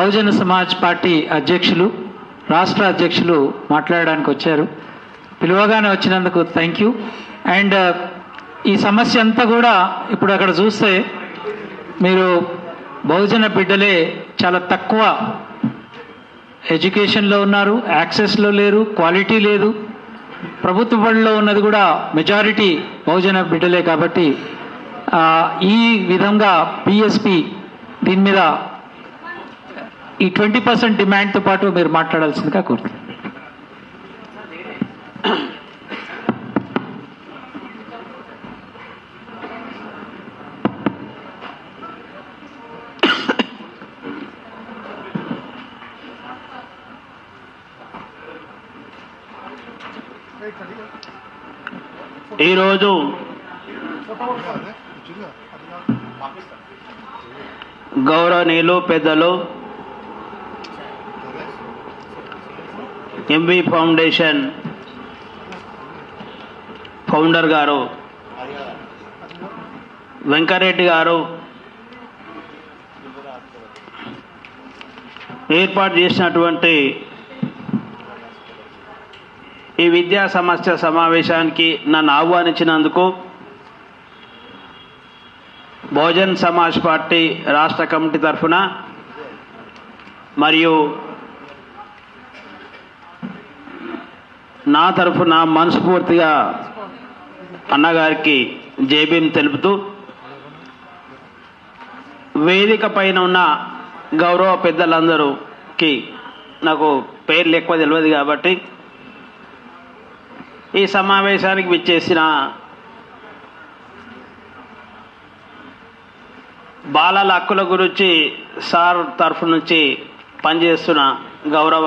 Bahujan Samaj party అధ్యక్షులు రాష్ట్ర అధ్యక్షులు మాట్లాడడానికి వచ్చారు. పిలువగానే వచ్చినందుకు థ్యాంక్ యూ అండ్ ఈ సమస్య అంతా కూడా ఇప్పుడు అక్కడ చూస్తే మీరు బహుజన బిడ్డలే చాలా తక్కువ ఎడ్యుకేషన్లో ఉన్నారు యాక్సెస్లో లేరు క్వాలిటీ లేదు. ప్రభుత్వ బడిలో ఉన్నది కూడా మెజారిటీ బహుజన బిడ్డలే కాబట్టి ఈ విధంగా పిఎస్పి దీని మీద ఈ ట్వంటీ పర్సెంట్ డిమాండ్తో పాటు మీరు మాట్లాడాల్సిందిగా కోరుతుంది ఈరోజు గౌరవనీయులు పెద్దలు ఎంవి ఫౌండేషన్ ఫౌండర్ గారు వెంకరెడ్డి గారు ఏర్పాటు చేసినటువంటి ఈ విద్యా సమస్య సమావేశానికి నన్ను ఆహ్వానించినందుకు బహుజన్ సమాజ్ పార్టీ రాష్ట్ర కమిటీ తరఫున మరియు నా తరఫున మనస్ఫూర్తిగా అన్నగారికి జేబీఎం తెలుపుతూ వేదిక పైన ఉన్న గౌరవ పెద్దలందరూకి నాకు పేర్లు ఎక్కువ తెలియదు కాబట్టి ఈ సమావేశానికి విచ్చేసిన బాలల హక్కుల గురించి సార్ తరఫు నుంచి పనిచేస్తున్న గౌరవ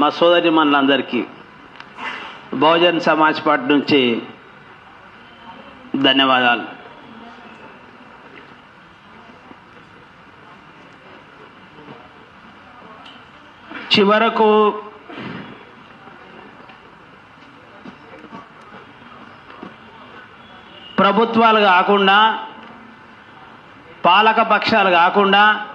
మా సోదరి మనులందరికీ. బహుజన్ సమాజ్ పార్టీ నుంచి ధన్యవాదాలు. చివరకు ప్రభుత్వాలు కాకుండా పాలక పక్షాలు కాకుండా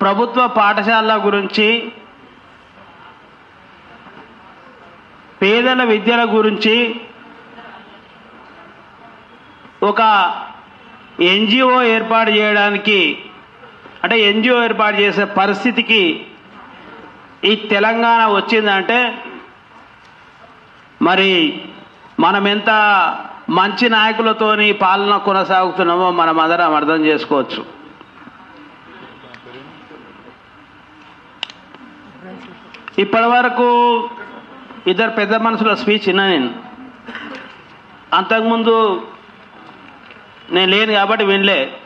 ప్రభుత్వ పాఠశాలల గురించి పేదల విద్యల గురించి ఒక ఎన్జిఓ ఏర్పాటు చేయడానికి అంటే ఎన్జిఓ ఏర్పాటు చేసే పరిస్థితికి ఈ తెలంగాణ వచ్చిందంటే మరి మనం ఎంత మంచి నాయకులతోని పాలన కొనసాగుతున్నామో మనం అందరం అర్థం చేసుకోవచ్చు. ఇప్పటి వరకు ఇద్దరు పెద్ద మనుషుల స్పీచ్ విన్నా నేను. అంతకుముందు నేను లేను కాబట్టి వినలే.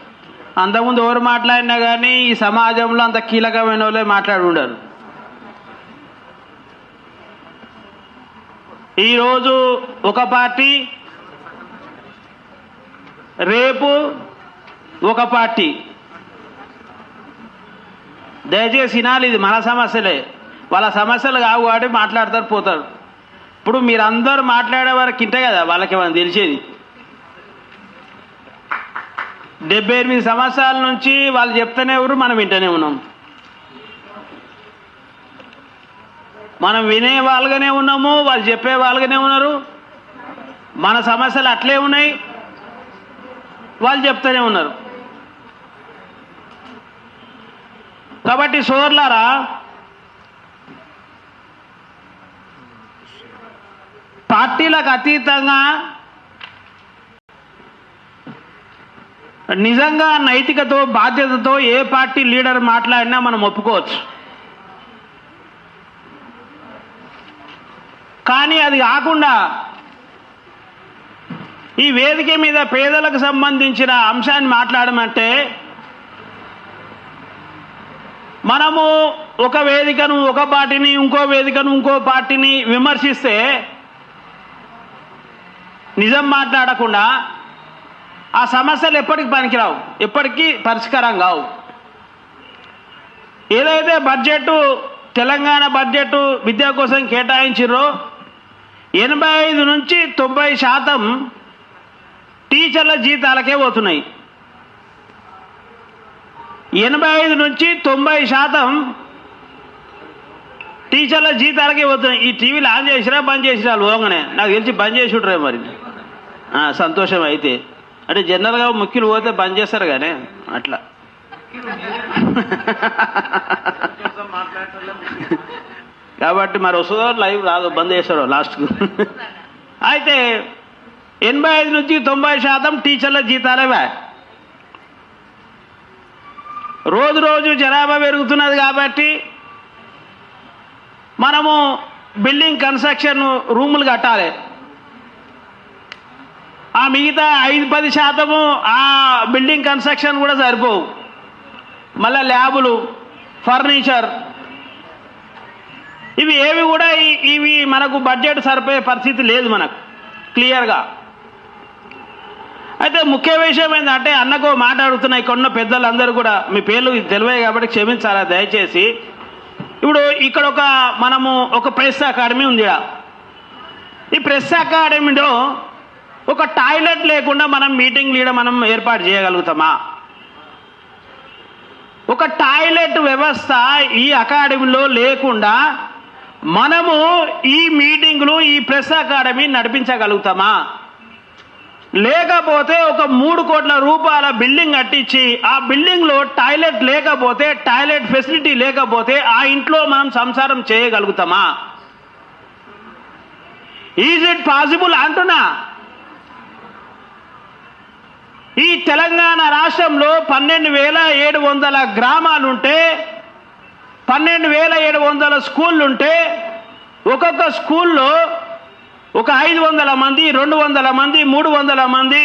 అంతకుముందు ఎవరు మాట్లాడినా కానీ ఈ సమాజంలో అంత కీలకమైన వాళ్ళే మాట్లాడి ఉండరు ఈరోజు ఒక పార్టీ రేపు ఒక పార్టీ. దయచేసి వినాలి ఇది మన సమస్యలే. వాళ్ళ సమస్యలు కావు కాబట్టి మాట్లాడతారు పోతారు. ఇప్పుడు మీరందరూ మాట్లాడే వరకు ఇంటే కదా వాళ్ళకి ఏమైనా తెలిసేది? డెబ్బై ఎనిమిది సంవత్సరాల నుంచి వాళ్ళు చెప్తూనే ఎవరు మనం వింటూనే ఉన్నాం. మనం వినే వాళ్ళగానే ఉన్నాము వాళ్ళు చెప్పే వాళ్ళగానే ఉన్నారు. మన సమస్యలు అట్లే ఉన్నాయి వాళ్ళు చెప్తూనే ఉన్నారు. కాబట్టి సోర్లారా పార్టీలకు అతీతంగా నిజంగా నైతికతో బాధ్యతతో ఏ పార్టీ లీడర్ మాట్లాడినా మనం ఒప్పుకోవచ్చు. కానీ అది కాకుండా ఈ వేదిక మీద పేదలకు సంబంధించిన అంశాన్ని మాట్లాడమంటే మనము ఒక వేదికను ఒక పార్టీని ఇంకో వేదికను ఇంకో పార్టీని విమర్శిస్తే నిజం మాట్లాడకుండా ఆ సమస్యలు ఎప్పటికి పనికిరావు ఎప్పటికీ పరిష్కారం కావు. ఏదైతే బడ్జెట్ తెలంగాణ బడ్జెట్ విద్య కోసం కేటాయించారో ఎనభై ఐదు నుంచి తొంభై శాతం టీచర్ల జీతాలకే పోతున్నాయి. ఎనభై ఐదు నుంచి తొంభై శాతం టీచర్ల జీతాలకే పోతున్నాయి. ఈ టీవీలు ఆన్ చేసినా బంద్ చేసినా లోగానే నాకు తెలిసి బంద్ చేసి ఉంటారే మరి. సంతోషం అయితే. అంటే జనరల్గా ముఖ్యులు పోతే బంద్ చేస్తారు కానీ అట్లా. కాబట్టి మరి వస్తుందో లైవ్ రాదు బంద్ చేస్తాడు లాస్ట్కు అయితే ఎనభై ఐదు నుంచి తొంభై శాతం టీచర్ల జీతాలవే? రోజు రోజు జనాభా పెరుగుతున్నది కాబట్టి మనము బిల్డింగ్ కన్స్ట్రక్షన్ రూములు కట్టాలి. ఆ మిగతా ఐదు పది శాతము ఆ బిల్డింగ్ కన్స్ట్రక్షన్ కూడా సరిపోవు. మళ్ళీ ల్యాబులు ఫర్నిచర్. ఇవి ఏవి కూడా ఇవి మనకు బడ్జెట్ సరిపోయే పరిస్థితి లేదు మనకు క్లియర్గా. అయితే ముఖ్య విషయం ఏంటంటే అన్నకు మాట్లాడుతున్న ఇక్కడ ఉన్న పెద్దలందరూ కూడా మీ పేర్లు తెలివే కాబట్టి క్షమించాలా దయచేసి. ఇప్పుడు ఇక్కడ ఒక మనము ఒక ప్రెస్ అకాడమీ ఉంది ఈ ప్రెస్ అకాడమీలో ఒక టాయిలెట్ లేకుండా మనం మీటింగ్ లీడ మనం ఏర్పాటు చేయగలుగుతామా? ఒక టాయిలెట్ వ్యవస్థ ఈ అకాడమీలో లేకుండా మనము ఈ మీటింగ్లు ఈ ప్రెస్ అకాడమీ నడిపించగలుగుతామా? లేకపోతే ఒక మూడు కోట్ల రూపాయల బిల్డింగ్ కట్టించి ఆ బిల్డింగ్లో టాయిలెట్ లేకపోతే టాయిలెట్ ఫెసిలిటీ లేకపోతే ఆ ఇంట్లో మనం సంసారం చేయగలుగుతామా? ఈజ్ ఇట్ పాసిబుల్ అంటున్నా? ఈ తెలంగాణ రాష్ట్రంలో పన్నెండు వేల ఏడు వందల గ్రామాలుంటే పన్నెండు వేల ఏడు వందల స్కూళ్ళుంటే ఒక్కొక్క స్కూల్లో ఒక ఐదు వందల మంది రెండు వందల మంది మూడు వందల మంది.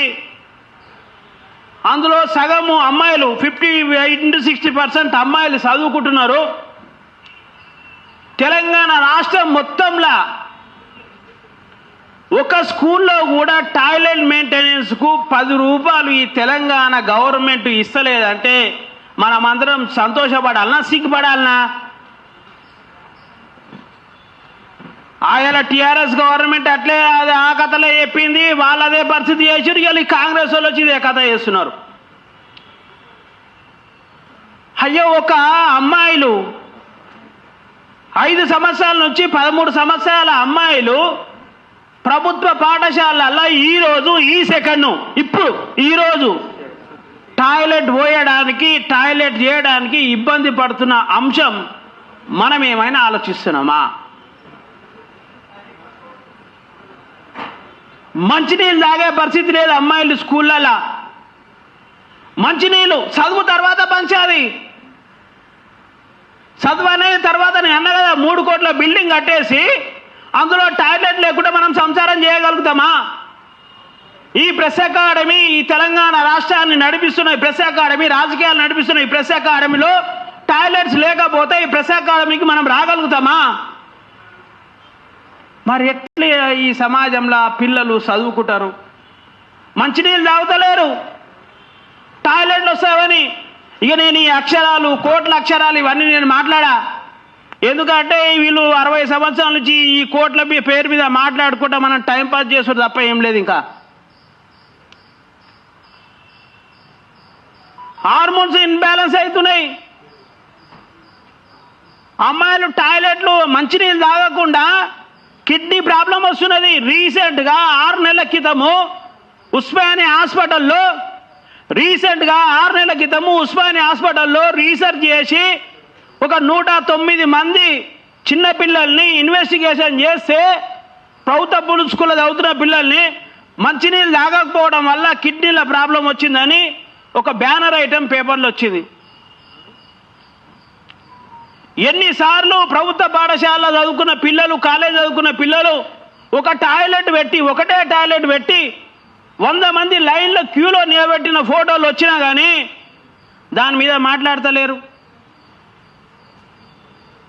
అందులో సగము అమ్మాయిలు ఫిఫ్టీ ఇంటూ సిక్స్టీ పర్సెంట్ అమ్మాయిలు చదువుకుంటున్నారు. తెలంగాణ రాష్ట్రం మొత్తంలో ఒక స్కూల్లో కూడా టాయిలెట్ మెయింటెనెన్స్కు పది రూపాయలు ఈ తెలంగాణ గవర్నమెంట్ ఇస్తలేదంటే మనమందరం సంతోషపడాలనా సిగ్గుపడాలనా? ఆయన టీఆర్ఎస్ గవర్నమెంట్ అట్లే అది ఆ కథలో చెప్పింది వాళ్ళు అదే పరిస్థితి చేసారు ఇవాళ కాంగ్రెస్ వాళ్ళు వచ్చి ఇదే కథ చేస్తున్నారు. అయ్యో ఒక అమ్మాయిలు ఐదు సంవత్సరాల నుంచి పదమూడు సంవత్సరాల అమ్మాయిలు ప్రభుత్వ పాఠశాలల్లో ఈ రోజు ఈ సెకండ్ ఇప్పుడు ఈ రోజు టాయిలెట్ పోయడానికి టాయిలెట్ చేయడానికి ఇబ్బంది పడుతున్న అంశం మనం ఏమైనా ఆలోచిస్తున్నామా? మంచినీళ్ళు తాగే పరిస్థితి లేదు అమ్మాయిలు స్కూళ్ళలో మంచినీళ్ళు చదువు తర్వాత పంచాలి. చదువు అనేది తర్వాత నేను అన్న కదా మూడు కోట్ల బిల్డింగ్ కట్టేసి అందులో టాయిలెట్ లేకుండా మనం సంసారం చేయగలుగుతామా? ఈ ప్రెస్ అకాడమీ ఈ తెలంగాణ రాష్ట్రాన్ని నడిపిస్తున్న ఈ ప్రెస్ అకాడమీ రాజకీయాలు నడిపిస్తున్న ఈ ప్రెస్ అకాడమీలో టాయిలెట్స్ లేకపోతే ఈ ప్రెస్ అకాడమీకి మనం రాగలుగుతామా? మరి ఎట్లా ఈ సమాజంలో పిల్లలు చదువుకుంటారు? మంచినీళ్ళు తాగుతలేరు. టాయిలెట్లు వస్తావని ఇక నేను ఈ అక్షరాలు కోట్ల అక్షరాలు ఇవన్నీ నేను మాట్లాడా? ఎందుకంటే వీళ్ళు అరవై సంవత్సరాల నుంచి ఈ కోట్ల మీ- పేరు మీద మాట్లాడుకుంటా మనం టైంపాస్ చేసుడు తప్ప ఏం లేదు ఇంకా. హార్మోన్స్ ఇన్బ్యాలెన్స్ అవుతున్నాయి. అమ్మాయిలు టాయిలెట్లు మంచినీళ్ళు తాగకుండా కిడ్నీ ప్రాబ్లం వస్తున్నది రీసెంట్గా ఆరు నెలల క్రితము ఉస్మాని హాస్పిటల్లో రీసెంట్గా ఆరు నెలల క్రితము ఉస్మాని హాస్పిటల్లో రీసెర్చ్ చేసి ఒక నూట తొమ్మిది మంది చిన్న పిల్లల్ని ఇన్వెస్టిగేషన్ చేస్తే ప్రభుత్వ స్కూల్లో చదువుతున్న పిల్లల్ని మంచినీళ్ళు తాగకపోవడం వల్ల కిడ్నీల ప్రాబ్లం వచ్చిందని ఒక బ్యానర్ ఐటెం పేపర్లో వచ్చింది. ఎన్నిసార్లు ప్రభుత్వ పాఠశాలలో చదువుకున్న పిల్లలు కాలేజ్ చదువుకున్న పిల్లలు ఒక టాయిలెట్ పెట్టి ఒకటే టాయిలెట్ పెట్టి వంద మంది లైన్లో క్యూలో నిలబెట్టిన ఫోటోలు వచ్చినా కానీ దాని మీద మాట్లాడతలేరు.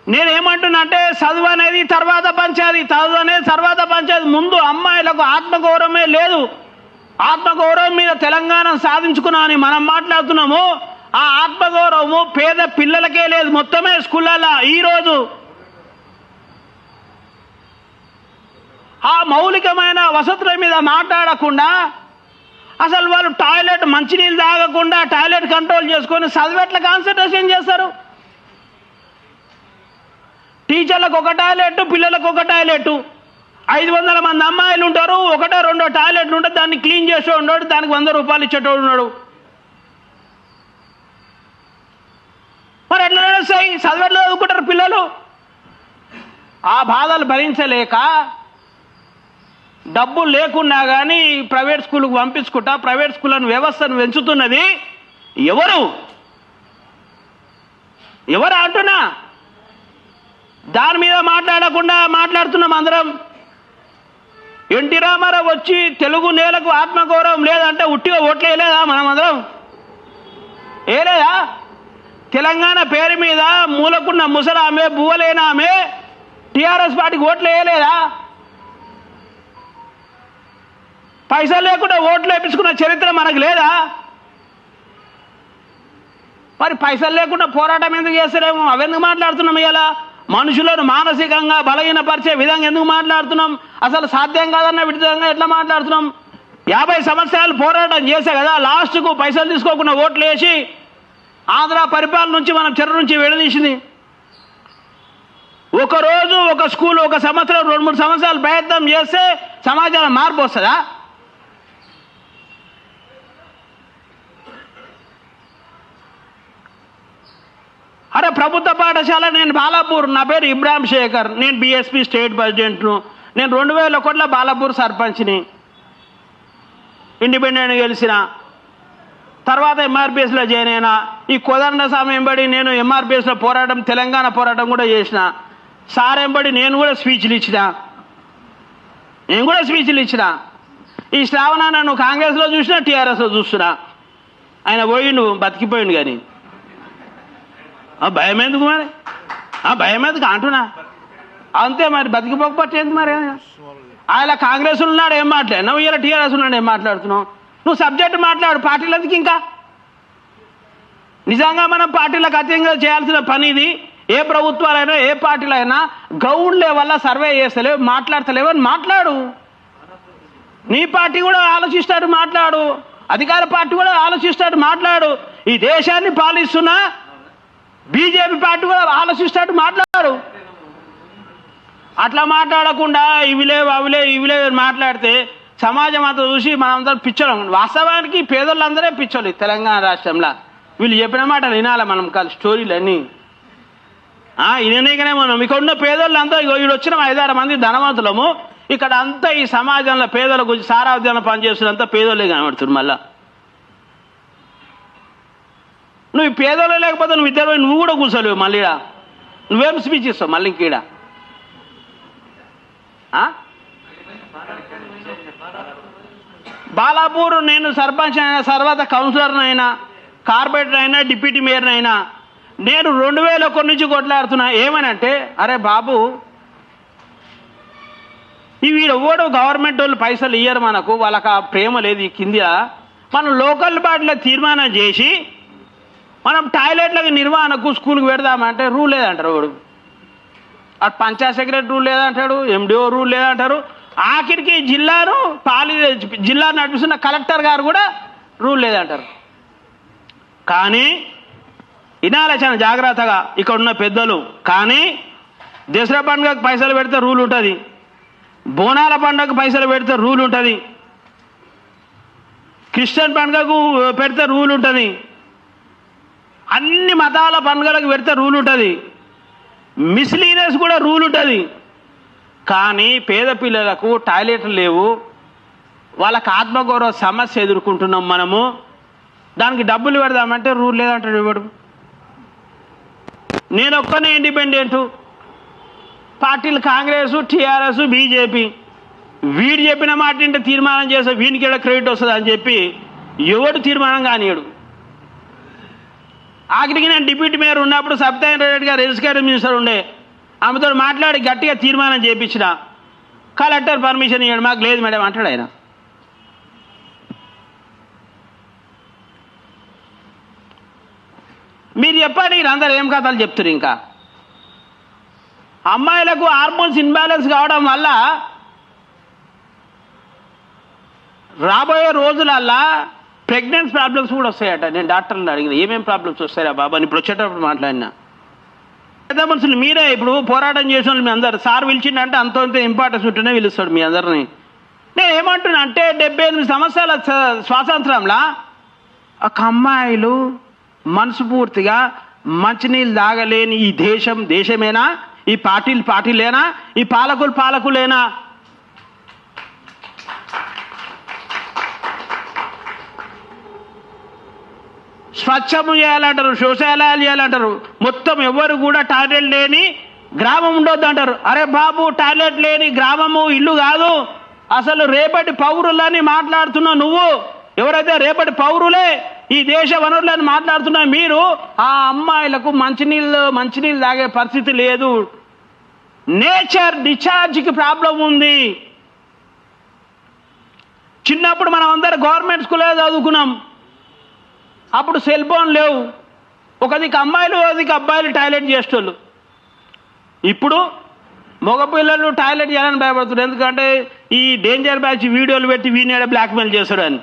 నేనేమంటున్నా అంటే చదువు అనేది తర్వాత పంచేది. చదువు అనేది తర్వాత పంచేది. ముందు అమ్మాయిలకు ఆత్మగౌరవమే లేదు. ఆత్మగౌరవం మీద తెలంగాణ సాధించుకున్నామని మనం మాట్లాడుతున్నాము. ఆ ఆత్మగౌరవము పేద పిల్లలకే లేదు. మొత్తమే స్కూళ్ళల్లో ఈరోజు ఆ మౌలికమైన వసతుల మీద మాట్లాడకుండా అసలు వాళ్ళు టాయిలెట్ మంచినీళ్ళు తాగకుండా టాయిలెట్ కంట్రోల్ చేసుకొని చదివేట్ల కాన్సన్ట్రేషన్ చేస్తారు? టీచర్లకు ఒక టాయిలెట్ పిల్లలకు ఒక టాయిలెట్. ఐదు వందల మంది అమ్మాయిలు ఉంటారు ఒకటో రెండో టాయిలెట్లు ఉంటే దాన్ని క్లీన్ చేసే ఉన్నాడు దానికి వంద రూపాయలు ఇచ్చేటోడు ఉన్నాడు. మరి ఎట్లా నడుస్తాయి? చదివెట్లు చదువుకుంటారు పిల్లలు. ఆ బాధలు భరించలేక డబ్బులు లేకున్నా కానీ ప్రైవేట్ స్కూల్కి పంపించుకుంటా ప్రైవేట్ స్కూల్ వ్యవస్థను పెంచుతున్నది ఎవరు? ఎవరు అంటున్నా? దాని మీద మాట్లాడకుండా మాట్లాడుతున్నాం అందరం. ఎన్టీ రామారావు వచ్చి తెలుగు నేలకు ఆత్మగౌరవం లేదంటే ఉట్టిగా ఓట్లేయలేదా మనం అందరం ఏలేదా తెలంగాణ పేరు మీద మూలకున్న ముసలామె బువ్వలేనామె టీఆర్ఎస్ పార్టీకి ఓట్లు వేయలేదా? పైసలు లేకుండా ఓట్లు వేపించుకున్న చరిత్ర మనకు లేదా? మరి పైసలు లేకుండా పోరాటం ఎందుకు చేస్తారేమో అవెందుకు మాట్లాడుతున్నాం ఇలా మనుషులను మానసికంగా బలహీనపరిచే విధంగా ఎందుకు మాట్లాడుతున్నాం? అసలు సాధ్యం కాదన్న విధంగా ఎట్లా మాట్లాడుతున్నాం? యాభై సంవత్సరాలు పోరాటం చేసే కదా లాస్ట్కు పైసలు తీసుకోకుండా ఓట్లు వేసి ఆంధ్ర పరిపాలన నుంచి మనం చెర నుంచి విడదీసింది ఒకరోజు ఒక స్కూల్ ఒక సంవత్సరం రెండు మూడు సంవత్సరాలు ప్రయత్నం చేస్తే సమాజంలో మార్పు వస్తుందా? అరే ప్రభుత్వ పాఠశాల నేను బాలాపూర్ నా పేరు ఇబ్రాహిం శేఖర్. నేను బీఎస్పీ స్టేట్ ప్రెసిడెంట్ను. నేను రెండు వేల కోట్ల బాలాపూర్ సర్పంచ్ని. ఇండిపెండెంట్ గెలిచిన. తర్వాత ఎంఆర్పిఎస్లో జాయిన్ అయినా. ఈ కోదండ సమయం బడి నేను ఎంఆర్పిఎస్లో పోరాటం తెలంగాణ పోరాటం కూడా చేసిన. సార్ ఎంబడి నేను కూడా స్పీచ్లు ఇచ్చిన. నేను కూడా స్పీచ్లు ఇచ్చిన. ఈ శ్రావణ నన్ను కాంగ్రెస్లో చూసినా టీఆర్ఎస్లో చూస్తున్నా. ఆయన పోయిండు బతికిపోయిండు కానీ. ఆ భయం ఎందుకు మరి? ఆ భయం ఎందుకు అంటున్నా? అంతే మరి బతికిపోకపోతే మరి? ఆయన కాంగ్రెస్ ఉన్నాడు ఏం మాట్లాడు? నువ్వు ఇలా టీఆర్ఎస్ ఉన్నాడు ఏం మాట్లాడుతున్నావు? నువ్వు సబ్జెక్ట్ మాట్లాడు పార్టీలు ఎందుకు ఇంకా? నిజంగా మనం పార్టీలకు అతీతంగా చేయాల్సిన పని ఇది. ఏ ప్రభుత్వాలైనా ఏ పార్టీలైనా గ్రౌండ్ లెవెల్లో సర్వే చేస్తలేవు మాట్లాడతలేవు అని మాట్లాడు. నీ పార్టీ కూడా ఆలోచిస్తాడు మాట్లాడు. అధికార పార్టీ కూడా ఆలోచిస్తాడు మాట్లాడు. ఈ దేశాన్ని పాలిస్తున్నా బీజేపీ పార్టీ కూడా ఆలోచిస్తాడు మాట్లాడు అట్లా మాట్లాడకుండా ఇవిలే అవిలే ఇవిలే మాట్లాడితే సమాజం అంతా చూసి మనందరం పిచ్చోళ్ళం వాస్తవానికి పేదోళ్ళందరే పిచ్చోళ్ళు ఈ తెలంగాణ రాష్ట్రంలో. వీళ్ళు చెప్పిన మాట వినాలి మనం కాదు స్టోరీలు అన్నీ ఇదనేకనే మనం ఇక్కడ ఉన్న పేదోళ్ళంతా ఇగో వచ్చిన ఐదారు మంది ధనవంతులము. ఇక్కడ అంతా ఈ సమాజంలో పేదల గురించి సారాధ్యంలో పనిచేస్తున్నంత పేదోళ్ళే కనబడుతుంది మళ్ళీ. నువ్వు పేదోళ్ళు లేకపోతే నువ్వు ఇద్దరు నువ్వు కూడా కూర్చోలేవు మళ్ళీ నువ్వేం స్పీచ్ ఇస్తావు మళ్ళీ ఇంకీడ బాలాపూర్ నేను సర్పంచ్ అయినా తర్వాత కౌన్సిలర్నైనా కార్పొరేటర్ అయినా డిప్యూటీ మేయర్నైనా నేను రెండు వేల ఒకటి నుంచి కొట్లాడుతున్నా. ఏమనంటే అరే బాబు ఇవి ఎవడో గవర్నమెంట్ వాళ్ళు పైసలు ఇయ్యరు మనకు వాళ్ళకి ఆ ప్రేమ లేదు ఈ కింద. మనం లోకల్ బాడీలో తీర్మానం చేసి మనం టాయిలెట్లకు నిర్వహణకు స్కూల్కి పెడదామంటే రూల్ లేదంటారు వాడు. అటు పంచాయత్ సెక్రటరీ రూల్ లేదంటాడు ఎండిఓ రూల్ లేదంటారు. ఆఖరికి జిల్లాను పాలి జిల్లా నడిపిస్తున్న కలెక్టర్ గారు కూడా రూల్ లేదంటారు. కానీ వినాలి చాలా జాగ్రత్తగా ఇక్కడ ఉన్న పెద్దలు. కానీ దసరా పండుగకు పైసలు పెడితే రూల్ ఉంటుంది. బోనాల పండుగకు పైసలు పెడితే రూల్ ఉంటుంది. క్రిస్టియన్ పండుగకు పెడితే రూల్ ఉంటుంది. అన్ని మతాల పండుగలకు పెడితే రూల్ ఉంటుంది. మిస్లీనెస్ కూడా రూల్ ఉంటుంది. కానీ పేద పిల్లలకు టాయిలెట్లు లేవు. వాళ్ళకి ఆత్మగౌరవ సమస్య ఎదుర్కొంటున్నాం మనము. దానికి డబ్బులు పెడదామంటే రూల్ లేదంటాడు ఇవ్వడు నేను ఒక్కనే ఇండిపెండెంట్ పార్టీలు కాంగ్రెస్ టీఆర్ఎస్ బీజేపీ. వీడు చెప్పిన మాట ఇంటే తీర్మానం చేస్తే వీనికి క్రెడిట్ వస్తుంది అని చెప్పి ఎవడు తీర్మానం కానియడు. ఆఖరికి నేను డిప్యూటీ మేయర్ ఉన్నప్పుడు సత్యనారాయణ రెడ్డి గారు ఎడ్యుకేషన్ మినిస్టర్ ఉండే. ఆమెతో మాట్లాడి గట్టిగా తీర్మానం చేయించిన కలెక్టర్ పర్మిషన్ ఇవ్వడం మాకు లేదు మేడం అంటాడు ఆయన. మీరు చెప్పండి అందరు ఏం కథలు చెప్తారు ఇంకా? అమ్మాయిలకు హార్మోన్స్ ఇన్బ్యాలెన్స్ కావడం వల్ల రాబోయే రోజులల్లా ప్రెగ్నెన్స్ ప్రాబ్లమ్స్ కూడా వస్తాయట. నేను డాక్టర్ని అడిగిన ఏమేమి ప్రాబ్లమ్స్ వస్తాయా బాబా? అని ఇప్పుడు వచ్చేటప్పుడు మాట్లాడినా. పెద్ద మనుషులు మీరే ఇప్పుడు పోరాటం చేసిన వాళ్ళు మీ అందరు. సార్ పిలిచిండంటే అంత అంత ఇంపార్టెన్స్ ఉంటేనే పిలుస్తాడు మీ అందరిని. నేను ఏమంటున్నా అంటే డెబ్బై ఎనిమిది సంవత్సరాల స్వాతంత్రంలా ఒక అమ్మాయిలు మనస్ఫూర్తిగా మంచినీళ్ళు తాగలేని ఈ దేశం దేశమేనా? ఈ పార్టీలు పార్టీలేనా? ఈ పాలకులు పాలకులేనా? స్వచ్ఛము చేయాలంటారు శౌచాలయాలు చేయాలంటారు. మొత్తం ఎవరు కూడా టాయిలెట్ లేని గ్రామం ఉండొద్దు అంటారు. అరే బాబు టాయిలెట్ లేని గ్రామము ఇల్లు కాదు. అసలు రేపటి పౌరులని మాట్లాడుతున్నావు నువ్వు? ఎవరైతే రేపటి పౌరులే ఈ దేశ వనరులని మాట్లాడుతున్నా మీరు ఆ అమ్మాయిలకు మంచినీళ్ళు మంచినీళ్ళు తాగే పరిస్థితి లేదు. నేచర్ డిశ్చార్జ్కి ప్రాబ్లం ఉంది. చిన్నప్పుడు మనం అందరు గవర్నమెంట్ స్కూల్లో చదువుకున్నాం. అప్పుడు సెల్ ఫోన్ లేవు. ఒక దిక్కు అమ్మాయిలు ఒక దిక్కు అబ్బాయిలు టాయిలెట్ చేసేటోళ్ళు. ఇప్పుడు మగపిల్లలు టాయిలెట్ చేయాలని భయపడుతున్నారు. ఎందుకంటే ఈ డేంజర్ బ్యాచ్ వీడియోలు పెట్టి వీనేడ బ్లాక్మెయిల్ చేశాడు అని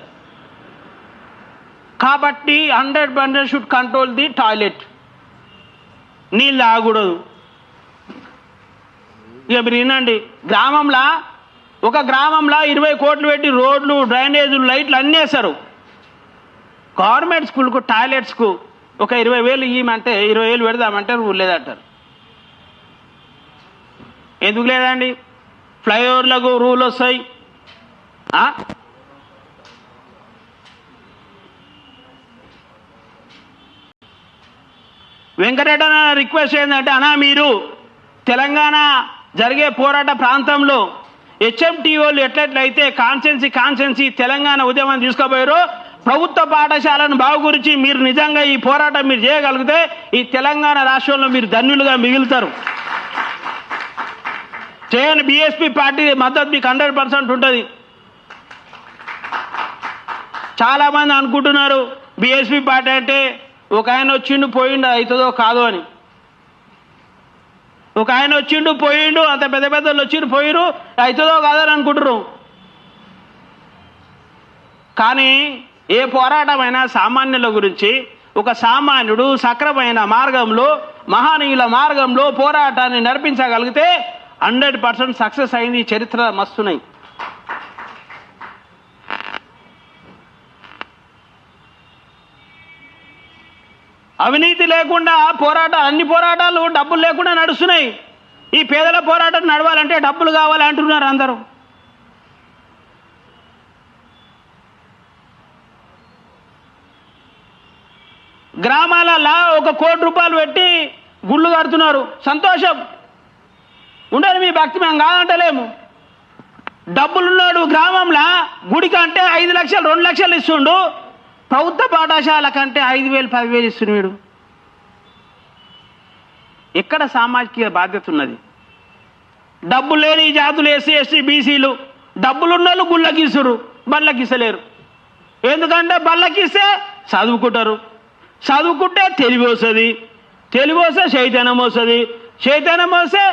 కాబట్టి hundred percent should control the toilet. నీళ్ళు ఆగకూడదు ఇక మీరు వినండి గ్రామంలో ఒక గ్రామంలో ఇరవై కోట్లు పెట్టి రోడ్లు డ్రైనేజీలు లైట్లు అన్నీ వేశారు గవర్నమెంట్ స్కూల్కు టాయిలెట్స్కు ఒక ఇరవై వేలు ఇవ్వమంటే ఇరవై వేలు పెడదామంటే రూల్ లేదంటారు. ఎందుకు లేదండి? ఫ్లైఓవర్లకు రూల్ వస్తాయి. ఆ? వెంకటరెడ్డి అన్న రిక్వెస్ట్ ఏంటంటే అన్నా మీరు తెలంగాణ జరిగే పోరాట ప్రాంతంలో హెచ్ఎంటీఓలు ఎట్లెట్లయితే కాన్సెన్సీ కాన్సెన్సీ తెలంగాణ ఉద్యమం తీసుకోపోయారో ప్రభుత్వ పాఠశాలను బాగుగురించి మీరు నిజంగా ఈ పోరాటం మీరు చేయగలిగితే ఈ తెలంగాణ రాష్ట్రంలో మీరు ధన్యులుగా మిగులుతారు. చేయని బీఎస్పీ పార్టీ మద్దతు మీకు హండ్రెడ్ పర్సెంట్ ఉంటుంది. చాలామంది అనుకుంటున్నారు బీఎస్పీ పార్టీ అంటే ఒక ఆయన వచ్చిండు పోయిండు అవుతుందో కాదో అని. ఒక ఆయన వచ్చిండు పోయిండు అంత పెద్ద పెద్దలు వచ్చిండు పోయిరు అవుతుందో కాదని అని అనుకుంటున్నారు కానీ ఏ పోరాటమైనా సామాన్యుల గురించి ఒక సామాన్యుడు సక్రమైన మార్గంలో మహానీయుల మార్గంలో పోరాటాన్ని నడిపించగలిగితే హండ్రెడ్ పర్సెంట్ సక్సెస్ అయింది చరిత్ర మస్తున్నాయి అవినీతి లేకుండా పోరాట అన్ని పోరాటాలు డబ్బులు లేకుండా నడుస్తున్నాయి. ఈ పేదల పోరాటం నడవాలంటే డబ్బులు కావాలి అంటున్నారు అందరూ. గ్రామాలలో ఒక కోటి రూపాయలు పెట్టి గుళ్ళు కడుతున్నారు. సంతోషం. ఉండని మీ భక్తి మేము కాదంటలేము. డబ్బులున్నాడు గ్రామంలో గుడి కంటే ఐదు లక్షలు రెండు లక్షలు ఇస్తుండు. ప్రభుత్వ పాఠశాల కంటే ఐదు వేలు పదివేలు ఇస్తున్నాడు ఎక్కడ సామాజిక బాధ్యత ఉన్నది? డబ్బు లేని జాతులు ఎస్సీ ఎస్టీ బీసీలు డబ్బులున్న వాళ్ళు బళ్ళకి బళ్ళకిస్తలేరు ఎందుకంటే బళ్ళకిస్తే చదువుకుంటారు. చదువుకుంటే తెలివి వస్తుంది తెలివి వస్తే చైతన్యం వస్తుంది చైతన్యం వస్తే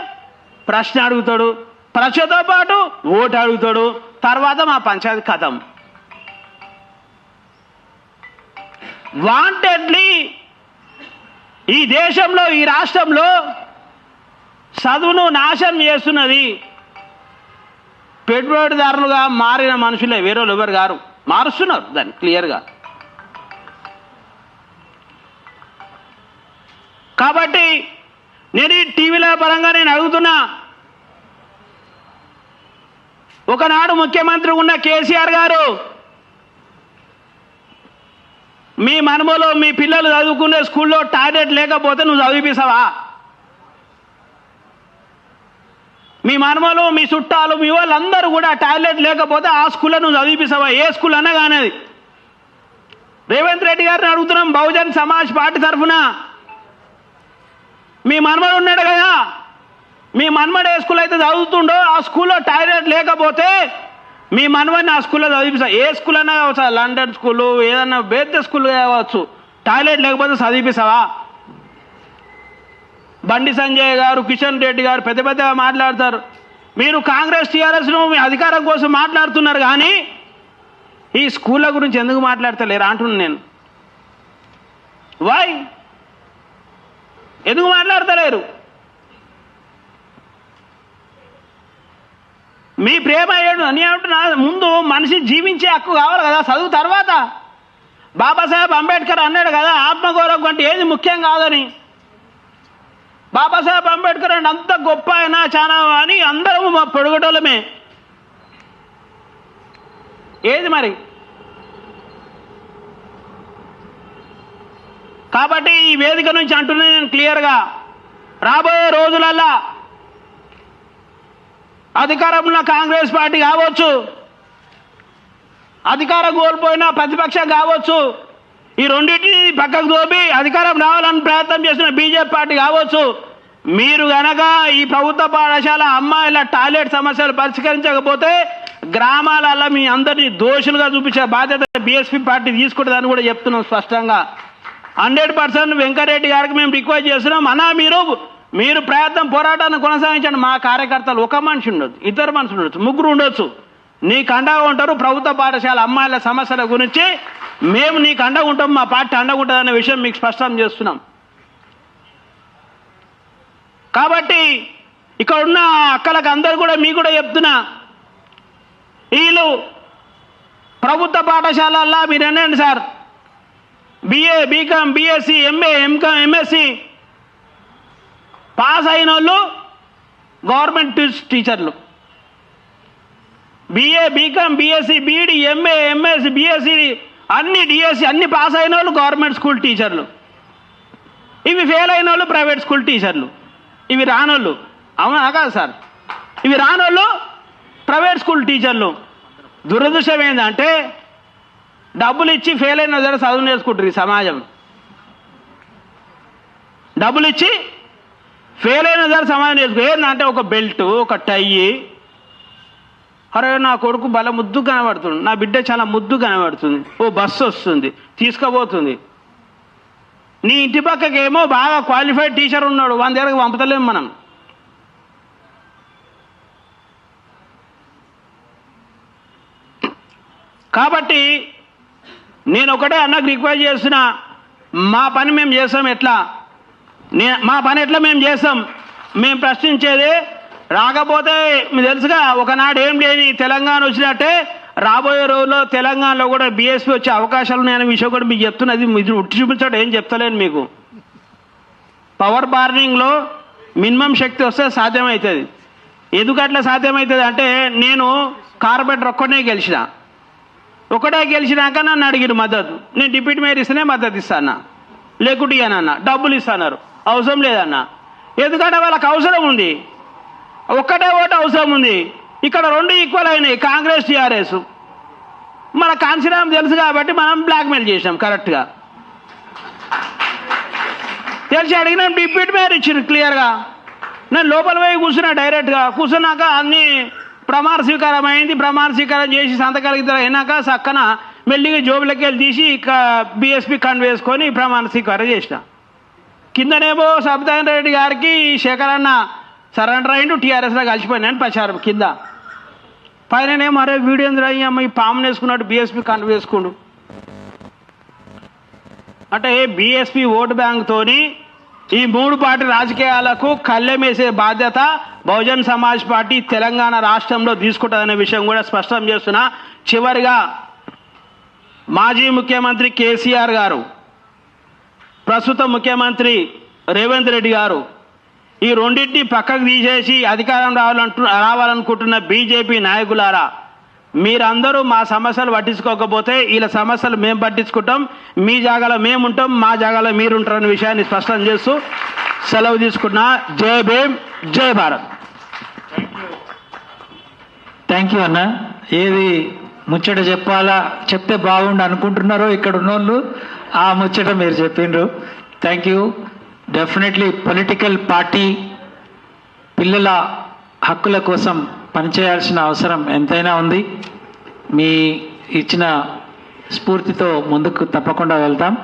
ప్రశ్న అడుగుతాడు ప్రశ్నతో పాటు ఓటు అడుగుతాడు. తర్వాత మా పంచాయతీ కథం. వాంటెడ్లీ ఈ దేశంలో ఈ రాష్ట్రంలో చదువును నాశనం చేస్తున్నది పెట్టుబడిదారులుగా మారిన మనుషులే వేరే ఎవరు గారు మారుస్తున్నారు దాన్ని క్లియర్గా కాబట్టి నేను ఈ టీవీల పరంగా నేను అడుగుతున్నా. ఒకనాడు ముఖ్యమంత్రి ఉన్న కేసీఆర్ గారు మీ మనమలో మీ పిల్లలు చదువుకునే స్కూల్లో టాయిలెట్ లేకపోతే నువ్వు చదివిపిస్తావా? మీ మనమలు మీ చుట్టాలు మీ వాళ్ళందరూ కూడా టాయిలెట్ లేకపోతే ఆ స్కూల్లో నువ్వు చదివిపిస్తావా? ఏ స్కూల్ అన్నా కానీ రేవంత్ రెడ్డి గారిని అడుగుతున్నాం బహుజన్ సమాజ్ పార్టీ తరఫున. మీ మనమడు ఉన్నాడు కదా. మీ మనమడు ఏ స్కూల్ అయితే చదువుతుండో ఆ స్కూల్లో టాయిలెట్ లేకపోతే మీ మనవడిని ఆ స్కూల్లో చదివిస్తా ఏ స్కూల్ అయినా కావచ్చు లండన్ స్కూల్ ఏదన్నా పెద్ద స్కూల్ కావచ్చు టాయిలెట్ లేకపోతే చదివిస్తావా బండి సంజయ్ గారు కిషన్ రెడ్డి గారు పెద్ద పెద్దగా మాట్లాడతారు. మీరు కాంగ్రెస్ టీఆర్ఎస్ను మీ అధికారం కోసం మాట్లాడుతున్నారు కానీ ఈ స్కూళ్ళ గురించి ఎందుకు మాట్లాడతలేరు అంటున్నాను నేను. వాయ్ ఎందుకు మాట్లాడతలేరు? మీ ప్రేమ ఏడు అని ఏమంటున్నా ముందు మనిషి జీవించే హక్కు కావాలి కదా చదువు తర్వాత. బాబాసాహెబ్ అంబేద్కర్ అన్నాడు కదా ఆత్మగౌరవం కంటే ఏది ముఖ్యం కాదని. బాబాసాహెబ్ అంబేద్కర్ అంటే అంత గొప్ప అయినా చాలా అని అందరం మా ఏది మరి? కాబట్టి ఈ వేదిక నుంచి అంటున్నాను నేను క్లియర్గా రాబోయే రోజులల్లా ఉన్న కాంగ్రెస్ పార్టీ కావచ్చు అధికారం కోల్పోయిన ప్రతిపక్షం కావచ్చు ఈ రెండింటిని పక్కకు దోపి అధికారం రావాలని ప్రయత్నం చేస్తున్న బీజేపీ పార్టీ కావచ్చు మీరు గనక ఈ ప్రభుత్వ పాఠశాల అమ్మాయిల టాయిలెట్ సమస్యలు పరిష్కరించకపోతే గ్రామాలలో మీ అందరినీ దోషులుగా చూపించే బాధ్యత బీఎస్పీ పార్టీ తీసుకుంటుందని కూడా చెప్తున్నాం స్పష్టంగా. హండ్రెడ్ పర్సెంట్ వెంకరెడ్డి గారికి మేము రిక్వెస్ట్ చేస్తున్నాం. అన్నా మీరు మీరు ప్రయత్నం పోరాటాన్ని కొనసాగించండి. మా కార్యకర్తలు ఒక మనిషి ఉండొచ్చు ఇద్దరు మనుషులు ఉండొచ్చు ముగ్గురు ఉండొచ్చు. నీకు అండగా ఉంటారు ప్రభుత్వ పాఠశాల అమ్మాయిల సమస్యల గురించి. మేము నీకు అండగా ఉంటాం మా పార్టీ అండగా ఉంటుంది అనే విషయం మీకు స్పష్టం చేస్తున్నాం. కాబట్టి ఇక్కడ ఉన్న అక్కలకు అందరు కూడా మీకు కూడా చెప్తున్నా. వీళ్ళు ప్రభుత్వ పాఠశాలల్లో మీరు అనండి sir. BA BCom BSc MA MCom MSc pass అయిన వాళ్ళు గవర్నమెంట్ టీచర్లు BA BCom BSc BEd MA MSc BSc అన్ని డిఎస్సి అన్ని పాస్ అయిన వాళ్ళు గవర్నమెంట్ స్కూల్ టీచర్లు ఇవి ఫెయిల్ అయిన వాళ్ళు ప్రైవేట్ స్కూల్ టీచర్లు ఇవి రానోళ్ళు. అవునా కాదు సార్? ఇవి రానోళ్ళు ప్రైవేట్ స్కూల్ టీచర్లు దురదృష్టం ఏంటంటే డబ్బులు ఇచ్చి ఫెయిల్ అయిన దగ్గర చదువు నేర్చుకుంటారు ఈ సమాజం. డబ్బులు ఇచ్చి ఫెయిల్ అయిన దగ్గర సమాజం నేర్చుకో ఏంటంటే ఒక బెల్ట్ ఒక టై అరే నా కొడుకు బల ముద్దు కనబడుతుంది. నా బిడ్డ చాలా ముద్దు కనబడుతుంది. ఓ బస్సు వస్తుంది. తీసుకుపోతుంది. నీ ఇంటి పక్కకేమో బాగా క్వాలిఫైడ్ టీచర్ ఉన్నాడు. వాని దగ్గరకు పంపుతలేము మనం. కాబట్టి నేను ఒకటే అన్నకు రిక్వెస్ట్ చేస్తున్నా మా పని మేము చేస్తాం ఎట్లా? నే మా పని ఎట్లా మేము చేస్తాం? మేము ప్రశ్నించేది రాకపోతే మీకు తెలుసుగా ఒకనాడు ఏం లేని తెలంగాణ వచ్చినట్టే రాబోయే రోజుల్లో తెలంగాణలో కూడా బీఎస్పీ వచ్చే అవకాశాలు ఉన్నాయనే విషయం కూడా మీకు చెప్తున్నది మీరు ఉట్టి చూపించడం ఏం చెప్తలేను మీకు. పవర్ బార్నింగ్లో మినిమం శక్తి వస్తే సాధ్యమవుతుంది. ఎందుకు అట్లా సాధ్యమవుతుంది అంటే నేను కార్పొరేటర్ ఒక్కనే గెలిచిన. ఒకటే గెలిచినాక నన్ను అడిగిన మద్దతు. నేను డిప్యూటీ మేయర్ ఇస్తేనే మద్దతు ఇస్తాను? లేకుంటే ఇయ్యనన్న? డబ్బులు ఇస్తాన్నారు. అవసరం లేదన్న? ఎందుకంటే వాళ్ళకి అవసరం ఉంది. ఒక్కటే ఓటు అవసరం ఉంది. ఇక్కడ రెండు ఈక్వల్ అయినాయి కాంగ్రెస్ టీఆర్ఎస్. మన కాన్సిరామ్ తెలుసు కాబట్టి మనం బ్లాక్మెయిల్ చేసాం కరెక్ట్గా తెలిసి అడిగినాం డిప్యూటీ మేయర్ ఇచ్చింది క్లియర్గా నేను లోపల పోయి కూర్చున్నా డైరెక్ట్గా కూర్చున్నాక అన్నీ ప్రమాణ స్వీకారం అయింది. ప్రమాణ స్వీకారం చేసి సంతకాలు ఇద్దరు అయినాక చక్కన మెల్లిగా జోబులకి వెళ్ళి తీసి బీఎస్పీ కండ్ వేసుకొని ప్రమాణ స్వీకారం చేసిన. కిందనేమో సబితాయన్ రెడ్డి గారికి శేఖరన్న సరెండర్ అయిండు టీఆర్ఎస్లో కలిసిపోయినాను ప్రచారం కింద. పైననేమో అరే వీడియో ఎందుకు అయ్యమ్మ ఈ పామును వేసుకున్నట్టు బీఎస్పీ కండ్ వేసుకుండు. అంటే బీఎస్పీ ఓటు బ్యాంక్తోని ఈ మూడు పార్టీ రాజకీయాలకు కళ్ళెమేసే బాధ్యత బహుజన్ సమాజ్ పార్టీ తెలంగాణ రాష్ట్రంలో తీసుకుంటుందనే విషయం కూడా స్పష్టం చేస్తున్నా. చివరిగా మాజీ ముఖ్యమంత్రి కేసీఆర్ గారు ప్రస్తుత ముఖ్యమంత్రి రేవంత్ రెడ్డి గారు ఈ రెండింటిని పక్కకు తీసేసి అధికారం రావాలంటు రావాలనుకుంటున్న బీజేపీ నాయకులారా మీరందరూ మా సమస్యలు పట్టించుకోకపోతే వీళ్ళ సమస్యలు మేము పట్టించుకుంటాం. మీ జాగాలో మేము ఉంటాం మా జాగాలో మీరు విషయాన్ని స్పష్టం చేస్తూ సెలవు తీసుకున్నా. జై భీమ్ జై భారత్. థ్యాంక్ యూ అన్న. ఏది ముచ్చట చెప్పాలా? చెప్తే బాగుండు అనుకుంటున్నారో ఇక్కడ ఉన్నోళ్ళు ఆ ముచ్చట మీరు చెప్పిండ్రు. Thank you definitely political party పిల్లల హక్కుల కోసం పనిచేయాల్సిన అవసరం ఎంతైనా ఉంది. మీ ఇచ్చిన స్ఫూర్తితో ముందుకు తప్పకుండా వెళ్తాం.